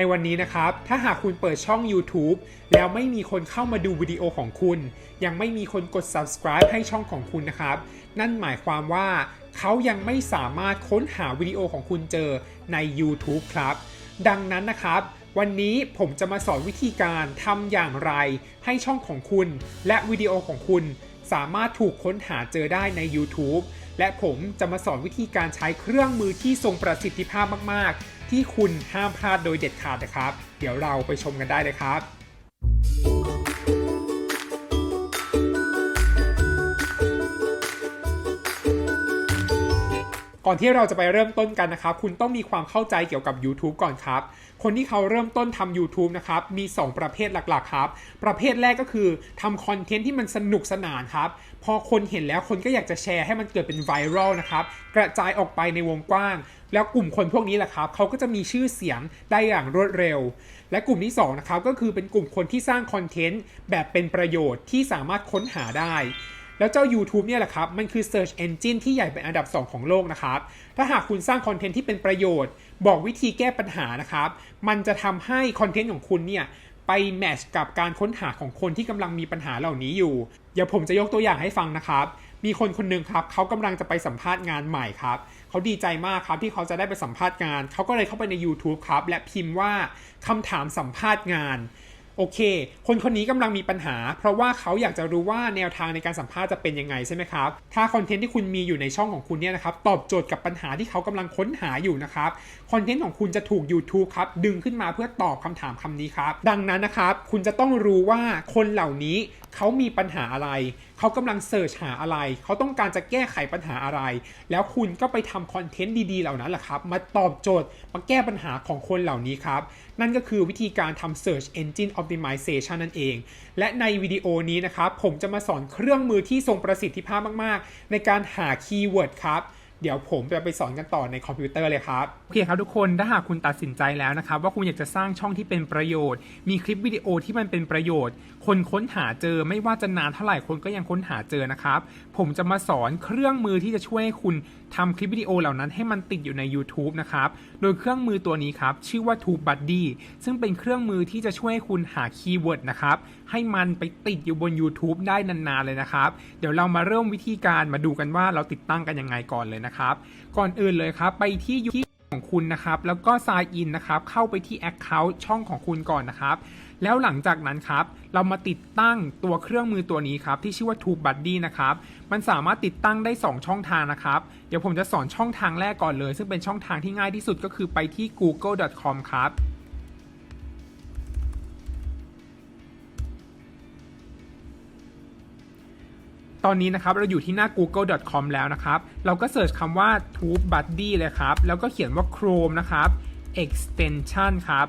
ในวันนี้นะครับ ถ้าหากคุณเปิดช่อง YouTube แล้วไม่มีคนเข้ามาดูวิดีโอของคุณ ยังไม่มีคนกด subscribe ให้ช่องของคุณนะครับ นั่นหมายความว่าเขายังไม่สามารถค้นหาวิดีโอของคุณเจอใน YouTube ครับ ดังนั้นนะครับ วันนี้ผมจะมาสอนวิธีการทำอย่างไร ให้ช่องของคุณ และวิดีโอของคุณ สามารถถูกค้นหาเจอได้ใน YouTube และผมจะมาสอนวิธีการใช้เครื่องมือที่ทรงประสิทธิภาพมาก ๆ ที่คุณห้ามพลาดโดยเด็ดขาดนะครับ เดี๋ยวเราไปชมกันได้เลยครับ ก่อนที่เราจะไปเริ่มต้นกันนะครับ คุณต้องมีความเข้าใจเกี่ยวกับ YouTube ก่อนครับ คนที่เขาเริ่มต้นทำ YouTube นะครับ มี 2 ประเภทหลักๆ ครับ ประเภทแรกก็คือทำคอนเทนต์ที่มันสนุกสนานครับ พอคนเห็นแล้วคนก็อยากจะแชร์ให้มันเกิดเป็นไวรัลนะครับ กระจายออกไปในวงกว้าง แล้วกลุ่มคนพวกนี้แหละครับเขาก็จะมีชื่อเสียงได้อย่างรวดเร็ว และกลุ่มที่2นะครับก็คือเป็นกลุ่มคนที่สร้างคอนเทนต์แบบเป็นประโยชน์ที่สามารถค้นหาได้ แล้วเจ้า YouTube เนี่ยแหละครับ มันคือ Search Engine ที่ใหญ่เป็นอันดับ 2 ของโลกนะครับ ถ้าหากคุณสร้างคอนเทนต์ที่เป็นประโยชน์ บอกวิธีแก้ปัญหานะครับ มันจะทำให้คอนเทนต์ของคุณเนี่ยไปแมชกับการค้นหาของคนที่กำลังมีปัญหาเหล่านี้อยู่ เดี๋ยวผมจะยกตัวอย่างให้ฟังนะครับ มีคนคนหนึ่งครับเขากำลังจะไปสัมภาษณ์งานใหม่ครับเขาดีใจมากครับที่เขาจะได้ไปสัมภาษณ์งาน เขาก็เลยเข้าไปใน YouTube ครับและพิมพ์ว่าคำถามสัมภาษณ์งาน โอเค คนคนนี้กำลังมีปัญหา เพราะว่าเขาอยากจะรู้ว่าแนวทางในการสัมภาษณ์จะเป็นยังไงใช่ไหมครับ ถ้าคอนเทนต์ที่คุณมีอยู่ในช่องของคุณเนี่ยนะครับตอบโจทย์กับปัญหาที่เขากำลังค้นหาอยู่นะครับคอนเทนต์ของคุณจะถูก YouTube ครับดึงขึ้นมาเพื่อตอบคำถามคำนี้ครับดังนั้นนะครับคุณจะต้องรู้ว่าคนเหล่านี้ เขามีปัญหาอะไร เขากำลังเสิร์ชหาอะไร เขาต้องการจะแก้ไขปัญหาอะไร แล้วคุณก็ไปทำคอนเทนต์ดีๆเหล่านั้นแหละครับ มาตอบโจทย์ มาแก้ปัญหาของคนเหล่านี้ครับ นั่นก็คือวิธีการทำ Search Engine Optimization นั่นเอง และในวิดีโอนี้นะครับ ผมจะมาสอนเครื่องมือที่ทรงประสิทธิภาพมากๆ ในการหาคีย์เวิร์ดครับ เดี๋ยวผมจะไปสอนกันต่อในคอมพิวเตอร์เลยครับ โอเคครับทุกคนถ้าหากคุณตัดสินใจแล้วนะครับ ว่าคุณอยากจะสร้างช่องที่เป็นประโยชน์ มีคลิปวิดีโอที่มันเป็นประโยชน์ คนค้นหาเจอไม่ว่าจะนานเท่าไหร่คนก็ยังค้นหาเจอนะครับ ผมจะมาสอนเครื่องมือที่จะช่วยให้คุณทำคลิปวิดีโอเหล่านั้นให้มันติดอยู่ใน YouTube นะครับ โดยเครื่องมือตัวนี้ครับชื่อว่า TubeBuddy ซึ่งเป็นเครื่องมือที่จะช่วยให้คุณหาคีย์เวิร์ดนะครับให้มันไปติดอยู่บน YouTube ได้นานๆเลยนะครับ เดี๋ยวเรามาเริ่มวิธีการมาดูกันว่าเราติดตั้งกันยังไงก่อนเลยนะครับ ก่อนอื่นเลยครับ ไปที่ยูที่ของคุณนะครับ แล้วก็ sign in นะครับ เข้าไปที่ Account ช่องของคุณก่อนนะครับ แล้วหลังจากนั้นครับ เรามาติดตั้งตัวเครื่องมือตัวนี้ครับ ที่ชื่อว่า TubeBuddy นะครับ มันสามารถติดตั้งได้ 2 ช่องทางนะครับ เดี๋ยวผมจะสอนช่องทางแรกก่อนเลย ซึ่งเป็นช่องทางที่ง่ายที่สุดก็คือไปที่ google.com ครับ ตอนนี้นะครับเราอยู่ที่หน้า google.com แล้วนะครับ เราก็เสิร์ชคำว่า TubeBuddy เลยครับ แล้วก็เขียนว่า Chrome นะครับ extension ครับ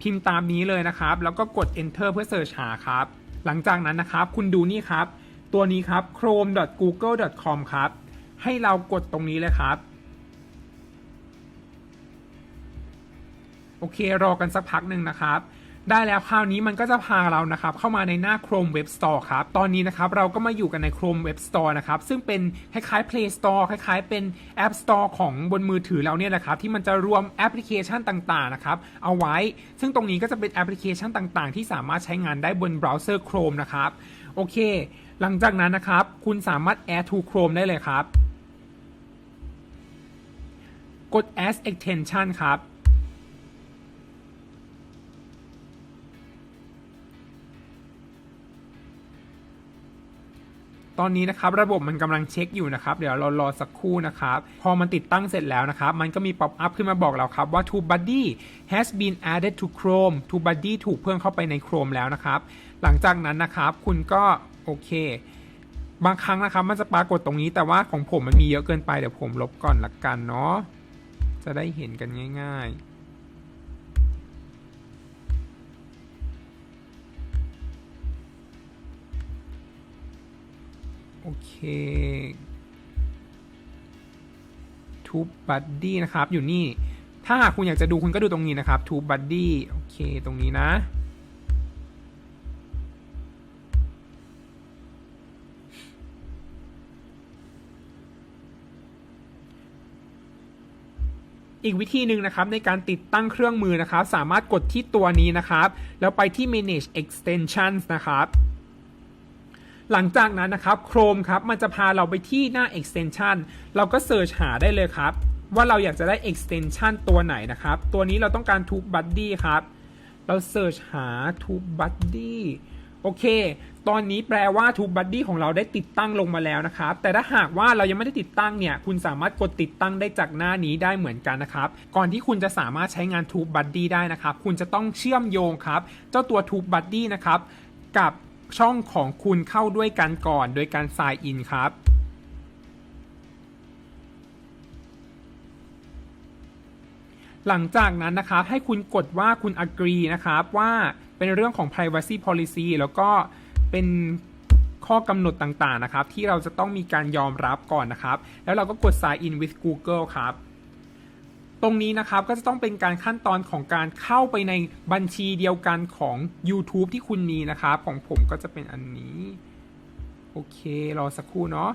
พิมพ์ตามนี้เลยนะครับ แล้วก็กด enter เพื่อเสิร์ชหาครับ หลังจากนั้นนะครับ คุณดูนี่ครับ ตัวนี้ครับ chrome.google.com ครับ ให้เรากดตรงนี้เลยครับ โอเครอกันสักพักหนึ่งนะครับ ได้แล้วคราวนี้มันก็จะพาเรานะครับเข้ามาในหน้า Chrome Web Store ครับ ตอนนี้นะครับเราก็มาอยู่กันใน Chrome Web Store นะครับ ซึ่งเป็นคล้ายๆ Play Store คล้ายๆ เป็น App Store ของบนมือถือเราเนี่ยแหละครับ ที่มันจะรวมแอปพลิเคชันต่างๆนะครับเอาไว้ ซึ่งตรงนี้ก็จะเป็นแอปพลิเคชันต่างๆ ที่สามารถใช้งานได้บนเบราว์เซอร์ Chrome นะครับ โอเค หลังจากนั้นนะครับ คุณสามารถ add to Chrome ได้เลยครับ กด add extension ครับ ตอนนี้นะครับระบบมันกำลังเช็คอยู่นะครับเดี๋ยวเรารอสักครู่นะครับพอมันติดตั้งเสร็จแล้วนะครับมันก็มีป๊อปอัพขึ้นมาบอกเราครับว่า TubeBuddy has been added to Chrome TubeBuddy ถูกเพิ่มเข้าไปใน Chrome แล้วนะครับหลังจากนั้นนะครับคุณก็โอเค บางครั้งนะครับมันจะปรากฏตรงนี้แต่ว่าของผมมันมีเยอะเกินไปเดี๋ยวผมลบก่อนละกันเนาะจะได้เห็นกันง่าย ๆ เคทูบบัดดี้นะครับ อยู่นี่ ถ้าหากคุณอยากจะดูคุณก็ดูตรงนี้นะครับทูบบัดดี้โอเค ตรงนี้นะอีกวิธีหนึ่งนะครับในการติดตั้งเครื่องมือนะครับ สามารถกดที่ตัวนี้นะครับ แล้วไปที่ manage extensions นะครับ หลังจากนั้นนะครับ Chrome ครับมันจะพาเราไปที่หน้า extension เราก็ search หาได้เลยครับ ว่าเราอยากจะได้ extension ตัวไหนนะครับ ตัวนี้เราต้องการ TubeBuddy ครับ เรา search หา TubeBuddy โอเค ตอนนี้แปลว่า TubeBuddy ของเราได้ติดตั้งลงมาแล้วนะครับ แต่ถ้าหากว่าเรายังไม่ได้ติดตั้งเนี่ย คุณสามารถกดติดตั้งได้จากหน้านี้ได้เหมือนกันนะครับ ก่อนที่คุณจะสามารถใช้งาน TubeBuddy ได้นะครับ คุณจะต้องเชื่อมโยงครับ เจ้าตัว TubeBuddy นะครับ กับ ช่องของคุณเข้าด้วยกันก่อน โดยการ sign in ครับ หลังจากนั้นนะครับให้คุณกดว่าคุณ agree นะครับว่าเป็นเรื่องของ privacy policy แล้วก็เป็นข้อกำหนดต่างๆนะครับ ที่เราจะต้องมีการยอมรับก่อนนะครับ แล้วเราก็กด sign in with Google ครับ ตรงนี้นะครับก็จะต้องเป็นการขั้นตอนของการเข้าไปในบัญชีเดียวกันของ YouTube ที่คุณมีนะครับ ของผมก็จะเป็นอันนี้ โอเค รอสักครู่เนาะ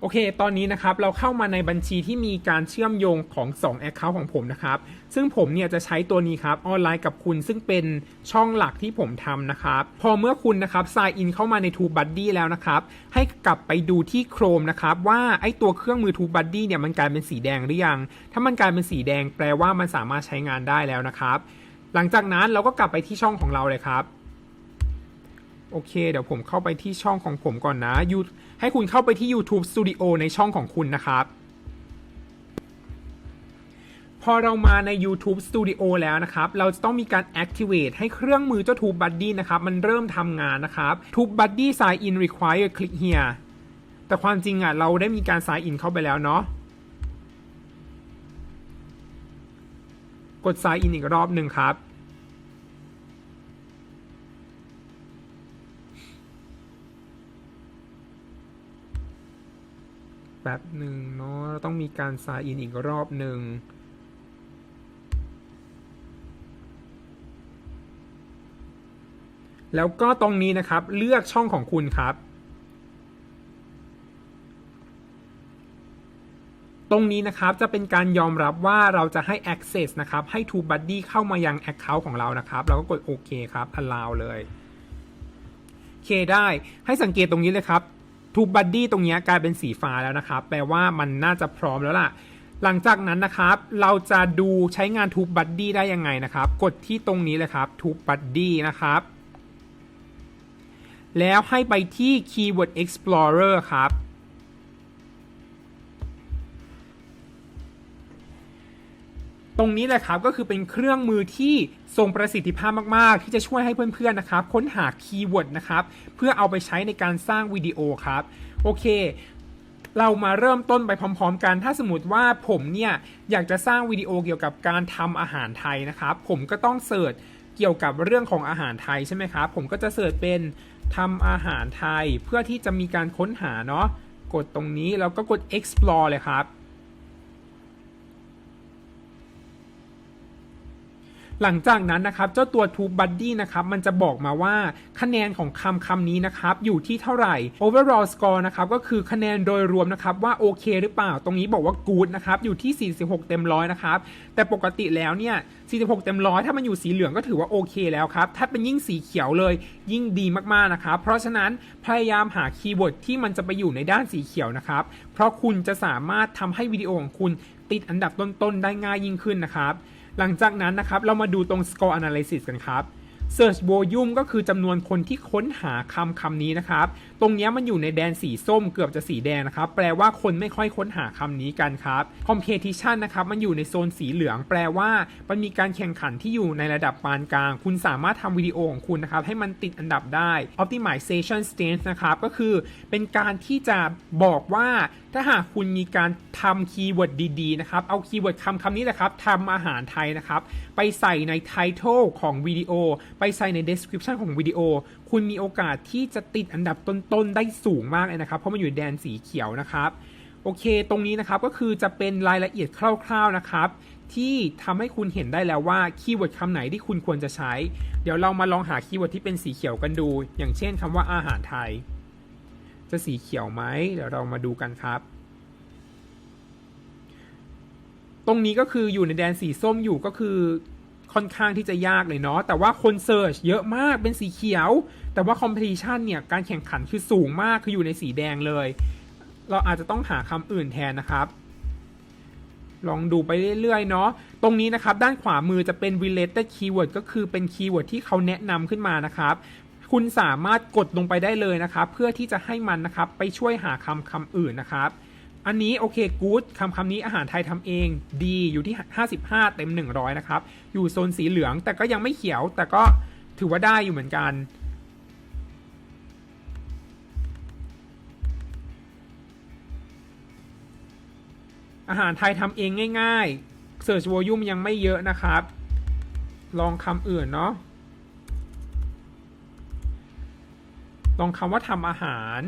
โอเค ตอนนี้นะครับเราเข้ามาในบัญชีที่มีการเชื่อมโยงของ 2 Account ของผมนะครับ ซึ่งผมเนี่ยจะใช้ตัวนี้ครับออนไลน์กับคุณซึ่งเป็นช่องหลักที่ผมทำนะครับ พอเมื่อคุณนะครับ sign in เข้ามาใน TubeBuddy แล้วนะครับ ให้กลับไปดูที่ Chrome นะครับ ว่าไอตัวเครื่องมือ TubeBuddy เนี่ยมันกลายเป็นสีแดงหรือยัง ถ้ามันกลายเป็นสีแดงแปลว่ามันสามารถใช้งานได้แล้วนะครับ หลังจากนั้นเราก็กลับไปที่ช่องของเราเลยครับ โอเค เดี๋ยวผมเข้าไปที่ช่องของผมก่อนนะยูให้คุณเข้าไปที่ YouTube Studio ในช่องของคุณนะครับ พอเรามาใน YouTube Studio แล้วนะครับ เราจะต้องมีการ activate ให้เครื่องมือเจ้า TubeBuddy นะครับ มันเริ่มทำงานนะครับ TubeBuddy sign in require click here แต่ความจริงอะ เราได้มีการ sign in เข้าไปแล้วเนาะกด sign in อีกรอบหนึ่งครับ แป๊บหนึ่งเนาะเราต้องมีการ sign in อีกรอบหนึ่งแล้วก็ตรงนี้นะครับเลือกช่องของคุณครับ ตรงนี้นะครับจะเป็นการยอมรับว่าเราจะให้ access นะครับ ให้ TubeBuddy เข้ามายัง account ของเรานะครับ เราก็กดโอเคครับ allow เลย โอเคได้ให้สังเกตตรงนี้เลยครับ ทูบัตดี้ตรงนี้กลายเป็นสีฟ้าแล้วนะครับ แปลว่ามันน่าจะพร้อมแล้วล่ะ หลังจากนั้นนะครับ เราจะดูใช้งานทูบัตดี้ได้ยังไงนะครับ กดที่ตรงนี้เลยครับทูบัตดี้นะครับ แล้วให้ไปที่ Keyword Explorer ครับ ตรงนี้แหละครับก็คือเป็นเครื่องมือที่ทรงประสิทธิภาพมาก ๆ ที่จะช่วยให้เพื่อน ๆ นะครับ ค้นหาคีย์เวิร์ดนะครับ เพื่อเอาไปใช้ในการสร้างวิดีโอครับ โอเค เรามาเริ่มต้นไปพร้อม ๆ กัน ถ้าสมมติว่าผมเนี่ย อยากจะสร้างวิดีโอเกี่ยวกับการทำอาหารไทยนะครับ ผมก็ต้องเสิร์ชเกี่ยวกับเรื่องของอาหารไทยใช่ไหมครับ ผมก็จะเสิร์ชเป็นทำอาหารไทย เพื่อที่จะมีการค้นหาเนาะกดตรงนี้แล้วก็กด explore เลยครับ หลังจากนั้นนะครับเจ้าตัว TubeBuddy นะครับมันจะบอกมาว่าคะแนนของคำคำนี้นะครับอยู่ที่เท่าไหร่ overall score นะครับก็คือคะแนนโดยรวมนะครับว่าโอเคหรือเปล่า ตรงนี้บอกว่า good นะครับอยู่ที่ 46 เต็มร้อยนะครับแต่ปกติแล้วเนี่ย 46 เต็มร้อยถ้ามันอยู่สีเหลืองก็ถือว่าโอเคแล้วครับถ้าเป็นยิ่งสีเขียวเลยยิ่งดีมากๆนะครับเพราะฉะนั้นพยายามหาคีย์เวิร์ดที่มันจะไปอยู่ในด้านสีเขียวนะครับเพราะคุณจะสามารถทำให้วิดีโอของคุณติดอันดับต้นๆได้ง่ายยิ่งขึ้นนะครับ หลังจากนั้นนะครับเรามาดูตรง score analysis กันครับ search volume ก็คือจำนวนคนที่ค้นหาคำคำนี้นะครับ ตรงนี้มันอยู่ในแดนสีส้มเกือบจะสีแดงนะครับ แปลว่าคนไม่ค่อยค้นหาคำนี้กันครับ competition นะครับ มันอยู่ในโซนสีเหลือง แปลว่า มันมีการแข่งขันที่อยู่ในระดับปานกลาง คุณสามารถทำวิดีโอของคุณนะครับ ให้มันติดอันดับได้ optimization stance นะครับ ก็คือเป็นการที่จะบอกว่าถ้าหากคุณมีการทำคีย์เวิร์ดดีๆนะครับ เอาคีย์เวิร์ดคำคำนี้แหละครับทำอาหารไทยนะครับ ไปใส่ใน title ของวิดีโอไปใส่ใน description ของวิดีโอ คุณมีโอกาสที่จะติดอันดับต้นๆ ได้สูงมากเลยนะครับ เพราะมันอยู่แดนสีเขียวนะครับ โอเค ตรงนี้นะครับก็คือจะเป็นรายละเอียดคร่าวๆนะครับ ที่ทำให้คุณเห็นได้แล้วว่าคีย์เวิร์ดคำไหนที่คุณควรจะใช้ เดี๋ยวเรามาลองหาคีย์เวิร์ดที่เป็นสีเขียวกันดู อย่างเช่นคำว่าอาหารไทย จะสีเขียวไหมเดี๋ยวเรามาดูกันครับตรงนี้ก็คืออยู่ในแดนสีส้มอยู่ก็คือ ค่อนข้างที่จะยากเลยเนาะแต่ว่าคนเซิร์ชเยอะมากเป็นสีเขียว แต่ว่าคอมเพลชันเนี่ยการแข่งขันคือสูงมากคืออยู่ในสีแดงเลย เราอาจจะต้องหาคำอื่นแทนนะครับลองดูไปเรื่อยๆ เนาะ ตรงนี้นะครับ ด้านขวามือจะเป็น related keyword ก็คือเป็นคีย์เวิร์ดที่เขาแนะนำขึ้นมานะครับ คุณสามารถกดลงไปได้เลยนะครับ เพื่อที่จะให้มันนะครับ ไปช่วยหาคำคำอื่นนะครับ อันนี้โอเค good คำคำนี้อาหารไทยทำเองดีอยู่ที่ 55 เต็ม 100 นะครับ อยู่โซนสีเหลืองแต่ก็ยังไม่เขียว แต่ก็ถือว่าได้อยู่เหมือนกัน อาหารไทยทำเองง่ายๆ Search Volume ยังไม่เยอะนะครับ ลองคำอื่นเนาะลองคำว่าทำอาหาร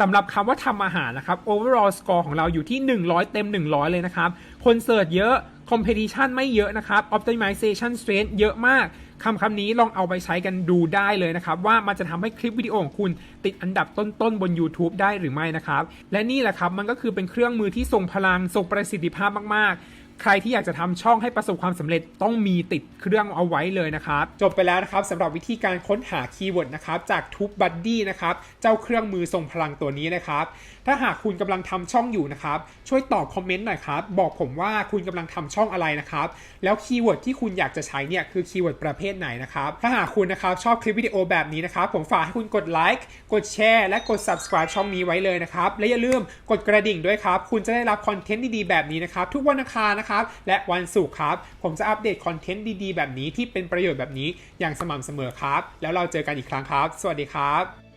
สำหรับคำว่าทำอาหารนะครับ overall score ของเราอยู่ที่ 100 เต็ม 100 เลยนะครับ คนเสิร์ชเยอะ competition ไม่เยอะนะครับ optimization strength เยอะมากคำคำนี้ลองเอาไปใช้กันดูได้เลยนะครับ ว่ามันจะทำให้คลิปวิดีโอของคุณติดอันดับต้นๆ บน YouTube ได้หรือไม่นะครับ และนี่แหละครับ มันก็คือเป็นเครื่องมือที่ทรงพลังทรงประสิทธิภาพมากๆ ใครที่อยากจะทำช่องให้ประสบความสำเร็จต้องมีติดเครื่องเอาไว้เลยนะครับ จบไปแล้วนะครับสำหรับวิธีการค้นหาคีย์เวิร์ดนะครับจาก t u b b u d d y นะครับเจ้าเครื่องมือทรงพลังตัวนี้นะครับ ถ้าหากคุณกำลังทำช่องอยู่นะครับ ช่วยตอบคอมเมนต์หน่อยครับ บอกผมว่าคุณกำลังทำช่องอะไรนะครับ แล้วคีย์เวิร์ดที่คุณอยากจะใช้เนี่ยคือคีย์เวิร์ดประเภทไหนนะครับ ถ้าหากคุณนะครับชอบคลิปวิดีโอแบบนี้นะครับ ผมฝากให้คุณกดไลค์กดแชร์และกด subscribe ช่องนี้ไว้เลยนะครับและอย่าลืมกดกระดิ่งด้วยครับคุณจะได้รับคอนเทนต์ดีๆแบบนี้นะครับทุกวันอังคารนะครับ และวันศุกร์ครับ ผมจะอัปเดตคอนเทนต์ดีๆ แบบนี้ที่เป็นประโยชน์แบบนี้อย่างสม่ำเสมอครับ แล้วเราเจอกันอีกครั้งครับ สวัสดีครับ